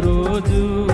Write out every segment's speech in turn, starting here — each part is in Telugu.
రోజు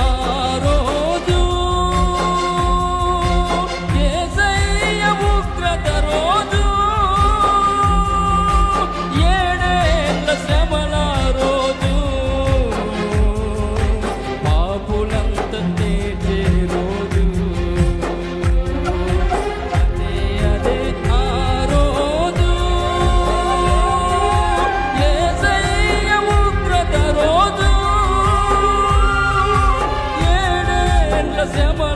Cause I'm